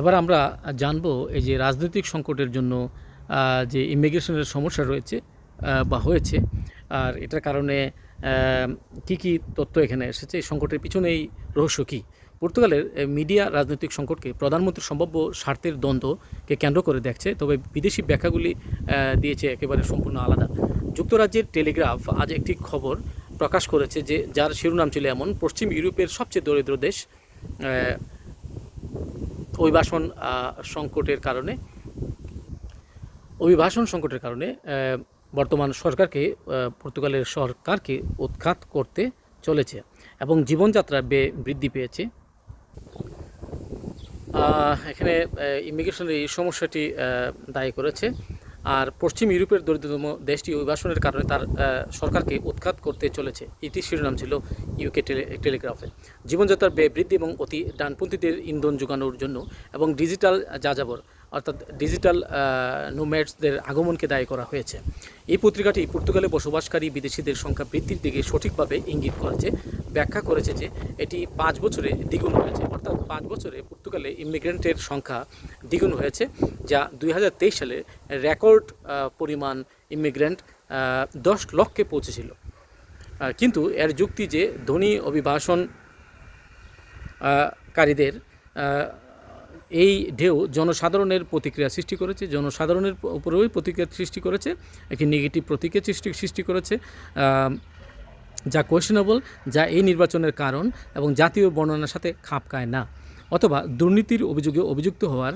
এবার আমরা জানব এই যে রাজনৈতিক সংকটের জন্য যে ইমিগ্রেশনের সমস্যা রয়েছে বা হয়েছে, আর এটার কারণে কি কি তথ্য এখানে এসেছে, এই সংকটের পিছনে এই রহস্য কী? পর্তুগালের মিডিয়া রাজনৈতিক সংকটকে প্রধানমন্ত্রীর সম্ভাব্য স্বার্থের দ্বন্দ্বকে কেন্দ্র করে দেখছে, তবে বিদেশি ব্যাখ্যাগুলি দিয়েছে একেবারে সম্পূর্ণ আলাদা। যুক্তরাজ্যের টেলিগ্রাফ আজ একটি খবর প্রকাশ করেছে যে, যার শিরোনাম ছিল এমন, পশ্চিম ইউরোপের সবচেয়ে দরিদ্র দেশ অভিবাসন সংকটের কারণে, অভিবাসন সংকটের কারণে বর্তমান সরকারকে পর্তুগালের সরকারকে উৎখাত করতে চলেছে এবং জীবনযাত্রা বে, বৃদ্ধি পেয়েছে। এখানে ইমিগ্রেশনের এই সমস্যাটি দায়ী করেছে। আর পশ্চিম ইউরোপের দরিদ্রতম দেশটি অভিবাসনের কারণে তার সরকারকে উৎখাত করতে চলেছে। এটি শিরোনাম ছিল ইউকে টেলি টেলিগ্রাফে জীবনযাত্রার ব্যয় বৃদ্ধি এবং অতি ডানপন্থীদের ইন্ধন জোগানোর জন্য এবং ডিজিটাল যাযাবর অর্থাৎ ডিজিটাল নোম্যাডসদের আগমনকে দায়ী করা হয়েছে। এই পত্রিকাটি পর্তুগালে বসবাসকারী বিদেশিদের সংখ্যা বৃদ্ধির দিকে সঠিকভাবে ইঙ্গিত করেছে ব্যাখ্যা করেছে যে এটি পাঁচ বছরে দ্বিগুণ হয়েছে। অর্থাৎ পাঁচ বছরে পর্তুগালে ইমিগ্রেন্টের সংখ্যা দ্বিগুণ হয়েছে যা দুই হাজার তেইশ সালে রেকর্ড পরিমাণ ইমিগ্রেন্ট দশ লক্ষে পৌঁছেছিল। কিন্তু এর যুক্তি যে ধনী অভিবাসন কারীদের আহ, এই ঢেউ জনসাধারণের প্রতিক্রিয়া সৃষ্টি করেছে। জনসাধারণের উপরেও প্রতিক্রিয়া সৃষ্টি করেছে। একটি নেগেটিভ প্রতিক্রিয়া সৃষ্টি সৃষ্টি করেছে। যা কোয়েশনেবল যা এই নির্বাচনের কারণ এবং জাতীয় বর্ণনার সাথে খাপ খায় না। অথবা দুর্নীতির অভিযোগে অভিযুক্ত হওয়ার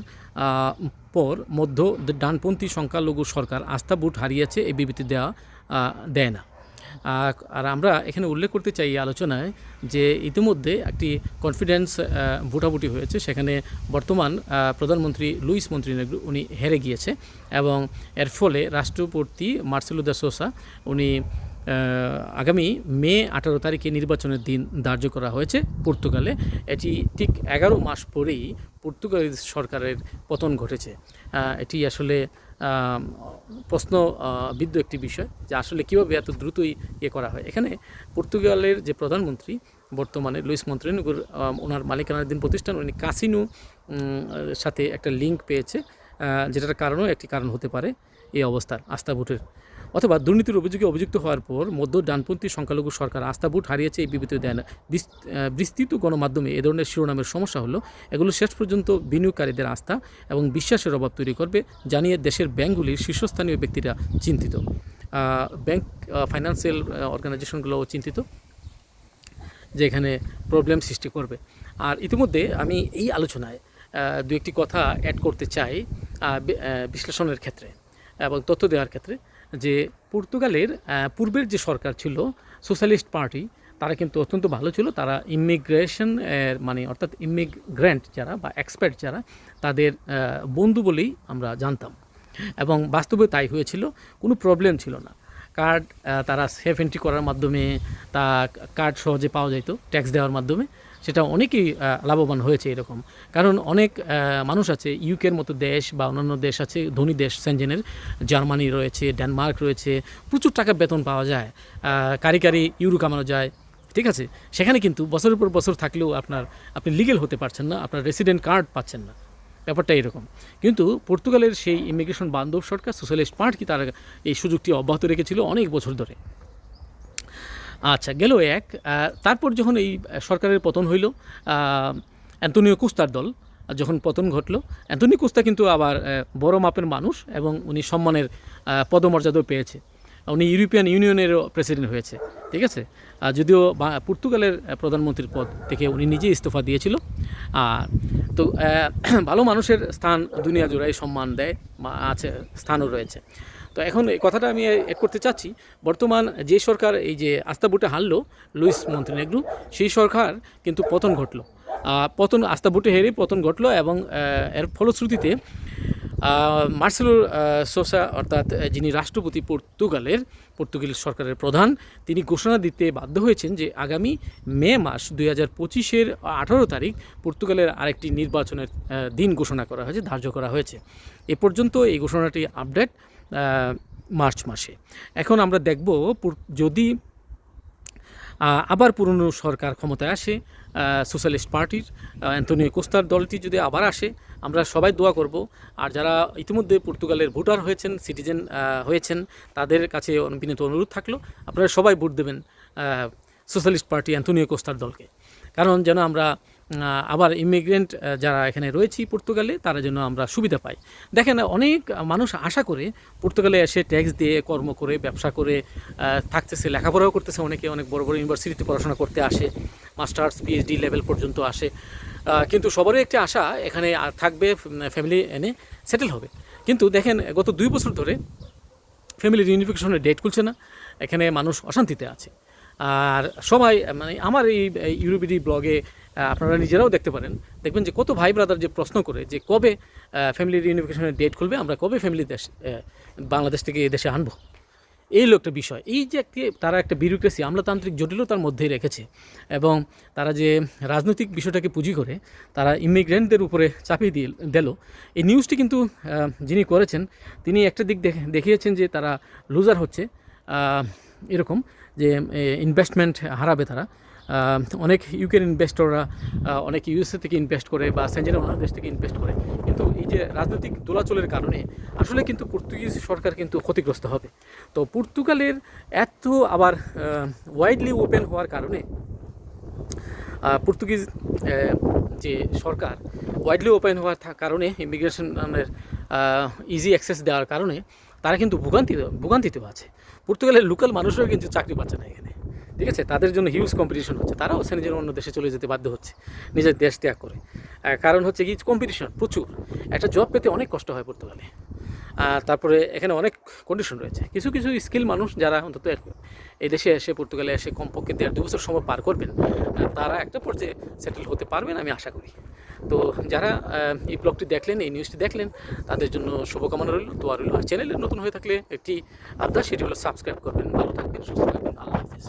পর মধ্য ডানপন্থী সংখ্যালঘু সরকার আস্থা বুট হারিয়েছে এই বিবৃতি দেওয়া দেয় না। আর আমরা এখানে উল্লেখ করতে চাই আলোচনায় যে ইতিমধ্যে একটি কনফিডেন্স ভোটাভুটি হয়েছে। সেখানে বর্তমান প্রধানমন্ত্রী লুইস মন্ত্রীনেগ্রু উনি হেরে গিয়েছে এবং এর ফলে রাষ্ট্রপতি মার্সেলো দা সোসা, উনি আগামী মে আঠারো তারিখে নির্বাচনের দিন ধার্য করা হয়েছে পর্তুগালে। এটি ঠিক এগারো মাস পরেই পর্তুগাল সরকারের পতন ঘটেছে। এটি আসলে আম, প্রশ্ন বিদ্ধ একটি বিষয় যে আসলে কীভাবে এত দ্রুতই ইয়ে করা হয়। এখানে পর্তুগালের যে প্রধানমন্ত্রী বর্তমানে লুইস মন্ত্রেনুগুর ওনার মালিকানাধীন প্রতিষ্ঠান উনি কাসিনো সাথে একটা লিঙ্ক পেয়েছে যেটার কারণও একটি কারণ হতে পারে এই অবস্থার আস্থা ভোটের অথবা দুর্নীতির অভিযোগে অভিযুক্ত হওয়ার পর মধ্য ডানপন্থী সংখ্যালঘু সরকার আস্থা ভোট হারিয়েছে এই বিবৃতি দেয় না বিস্তৃত গণমাধ্যমে এ ধরনের শিরোনামের সমস্যা হলো, এগুলো শেষ পর্যন্ত বিনিয়োগকারীদের আস্থা এবং বিশ্বাসের অভাব তৈরি করবে জানিয়ে দেশের ব্যাংকগুলির শীর্ষস্থানীয় ব্যক্তিরা চিন্তিত। ব্যাংক ফাইন্যান্সিয়াল অর্গানাইজেশনগুলোও চিন্তিত যে এখানে প্রবলেম সৃষ্টি করবে। আর ইতিমধ্যে আমি এই আলোচনায় দু একটি কথা অ্যাড করতে চাই বিশ্লেষণের ক্ষেত্রে এবং তথ্য দেওয়ার ক্ষেত্রে। যে পর্তুগালের পূর্বের যে সরকার ছিল, সোশ্যালিস্ট পার্টি, তারা কিন্তু অত্যন্ত ভালো ছিল। তারা ইমিগ্রেশন মানে অর্থাৎ ইমিগ্রেন্ট যারা বা এক্সপার্ট যারা, তাদের বন্ধু বলেই আমরা জানতাম। এবং বাস্তবে তাই হয়েছিল, কোনো প্রবলেম ছিল না। কার্ড তারা সেফ এন্ট্রি করার মাধ্যমে, তা, কার্ড সহজে পাওয়া যেত ট্যাক্স দেওয়ার মাধ্যমে। সেটা অনেকেই লাভবান হয়েছে এরকম। কারণ অনেক মানুষ আছে, ইউকের মতো দেশ বা অন্যান্য দেশ আছে, ধনী দেশ, সেনজেনের, জার্মানি রয়েছে, ডেনমার্ক রয়েছে, প্রচুর টাকা বেতন পাওয়া যায় কারি কারি ইউরো কামানো যায়, ঠিক আছে? সেখানে কিন্তু বছরের পর বছর থাকলেও আপনার, আপনি লিগেল হতে পারছেন না, আপনার রেসিডেন্ট কার্ড পাচ্ছেন না। ব্যাপারটা এরকম। কিন্তু পর্তুগালের সেই ইমিগ্রেশন বান্ধব সরকার সোশ্যালিস্ট পার্টি তারা এই সুযোগটি অব্যাহত রেখেছিল অনেক বছর ধরে। আচ্ছা গেল এক। তারপর যখন এই সরকারের পতন হইল অ্যান্তনিও কুস্তার দল, যখন পতন ঘটলো অ্যান্তনিও কুস্তা কিন্তু আবার বড় মাপের মানুষ এবং উনি সম্মানের পদমর্যাদাও পেয়েছে। উনি ইউরোপিয়ান ইউনিয়নেরও প্রেসিডেন্ট হয়েছে, ঠিক আছে? যদিও পর্তুগালের প্রধানমন্ত্রীর পদ থেকে উনি নিজেই ইস্তফা দিয়েছিল। আর তো ভালো মানুষের স্থান দুনিয়া জোড়ায় সম্মান দেয় আছে, স্থানও রয়েছে। তো এখন এই কথাটা আমি এড করতে চাচ্ছি। বর্তমান যে সরকার এই যে আস্থা ভোটে হারলো লুইস মন্ত্রিনেগ্রু সেই সরকার কিন্তু পতন ঘটলো। পতন, আস্থা ভোটে হেরে পতন ঘটলো এবং এর ফলশ্রুতিতে মার্সেলো সোসা অর্থাৎ যিনি রাষ্ট্রপতি পর্তুগালের, পর্তুগাল সরকারের প্রধান, তিনি ঘোষণা দিতে বাধ্য হয়েছেন যে আগামী মে মাস দুই হাজার পঁচিশের আঠারো তারিখ পর্তুগালের আরেকটি নির্বাচনের দিন ঘোষণা করা হয়েছে, ধার্য করা হয়েছে। এ পর্যন্ত এই ঘোষণাটি আপডেট। মার্চ মাসে। এখন আমরা দেখব যদি আবার পুরনো সরকার ক্ষমতায় আসে সোশ্যালিস্ট পার্টির অ্যান্টনিও কোস্তার দলটি যদি আবার আসে, আমরা সবাই দোয়া করব। আর যারা ইতিমধ্যে পর্তুগালের ভোটার হয়েছেন, সিটিজেন হয়েছেন, তাদের কাছে বিনীত অনুরোধ থাকল, আপনারা সবাই ভোট দেবেন সোশ্যালিস্ট পার্টি অ্যান্টনিও কোস্তার দলকে। কারণ যেন আমরা আবার ইমিগ্রেন্ট যারা এখানে রয়েছি পর্তুগালে, তারা যেন আমরা সুবিধা পাই। দেখেন, অনেক মানুষ আশা করে পর্তুগালে এসে ট্যাক্স দিয়ে কর্ম করে, ব্যবসা করে থাকতেছে, লেখাপড়াও করতেছে। অনেকে অনেক বড় বড় ইউনিভার্সিটিতে পড়াশোনা করতে আসে মাস্টার্স পিএইচডি লেভেল পর্যন্ত আসে। কিন্তু সবারই একটি আশা, এখানে থাকবে ফ্যামিলি এনে সেটেল হবে। কিন্তু দেখেন, গত দুই বছর ধরে ফ্যামিলি রিউনিফিকেশনের ডেট খুলছে না। এখানে মানুষ অশান্তিতে আছে। আর সবাই মানে আমার এই ইউরোপিডি ব্লগে আপনারা নিজেরাও দেখতে পারেন। দেখবেন যে কত ভাই ব্রাদার যে প্রশ্ন করে যে কবে ফ্যামিলি রিউনিফিকেশনের ডেট খুলবে, আমরা কবে ফ্যামিলি দেশ বাংলাদেশ থেকে দেশে আনব। এই হলো একটা বিষয়। এই যে একটি, তারা একটা বিউরোক্রেসি আমলাতান্ত্রিক জটিলতার মধ্যেই রেখেছে এবং তারা যে রাজনৈতিক বিষয়টাকে পুঁজি করে, তারা ইমিগ্রেন্টদের উপরে চাপিয়ে দিয়ে, দিল। এই নিউজটি কিন্তু যিনি করেছেন, তিনি একটা দিক দেখে, দেখিয়েছেন যে তারা লুজার হচ্ছে। এরকম যে ইনভেস্টমেন্ট হারাবে তারা। অনেক ইউকের ইনভেস্টররা অনেক ইউএসএ থেকে ইনভেস্ট করে বা সেঞ্জেনের অন্য দেশ থেকে ইনভেস্ট করে। কিন্তু এই যে রাজনৈতিক দোলাচলের কারণে আসলে কিন্তু পর্তুগিজ সরকার কিন্তু ক্ষতিগ্রস্ত হবে। তো পর্তুগালের এত আবার ওয়াইডলি ওপেন হওয়ার কারণে পর্তুগিজ যে সরকার ওয়াইডলি ওপেন হওয়ার কারণে ইমিগ্রেশনের ইজি অ্যাক্সেস দেওয়ার কারণে তারা কিন্তু ভোগান্তি, ভোগান্তিতেও আছে। পর্তুগালের লোকাল মানুষরাও কিন্তু চাকরি পাচ্ছে না এখানে। ঠিক আছে? তাদের জন্য হিউজ কম্পিটিশন হচ্ছে। তারাও সে নিজের অন্য দেশে চলে যেতে বাধ্য হচ্ছে, নিজের দেশ ত্যাগ করে। কারণ হচ্ছে কি কম্পিটিশন প্রচুর। একটা জব পেতে অনেক কষ্ট হয় পর্তুগালে। আর তারপরে এখানে অনেক কন্ডিশন রয়েছে। কিছু কিছু স্কিল মানুষ যারা অন্তত এই দেশে এসে, পর্তুগালে এসে কমপক্ষে দেড় দু বছর সময় পার করবেন তারা একটা পর্যায়ে সেটেল হতে পারবেন আমি আশা করি। তো যারা এই ব্লগটি দেখলেন, এই নিউজটি দেখলেন, তাদের জন্য শুভকামনা রইল। দোয়া রইল আর চ্যানেলে নতুন হয়ে থাকলে একটি আবদার সেটি হলো সাবস্ক্রাইব করবেন। ভালো থাকবেন, সুস্থ থাকবেন। আল্লাহ হাফিজ।